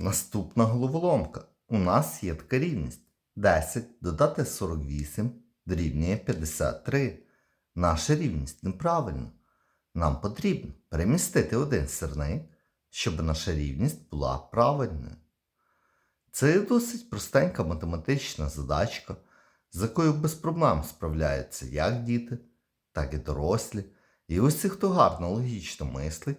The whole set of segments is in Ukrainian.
Наступна головоломка. У нас є така рівність. 10 додати 48 дорівнює 53. Наша рівність неправильна. Нам потрібно перемістити один сірник, щоб наша рівність була правильною. Це досить простенька математична задачка, з якою без проблем справляються як діти, так і дорослі. І усі, хто гарно логічно мислить,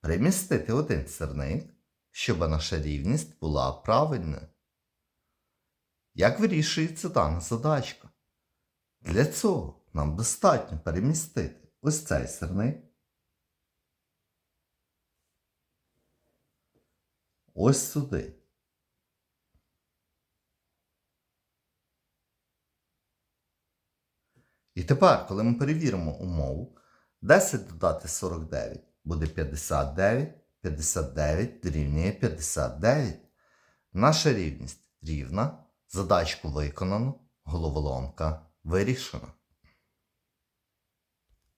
перемістити один сірник, щоб наша рівність була правильною. Як вирішується дана задачка? Для цього нам достатньо перемістити ось цей сірник. Ось сюди. І тепер, коли ми перевіримо умову, 10 додати 49 буде 59, 59 дорівнює 59. Наша рівність рівна, задачку виконано, головоломка вирішена.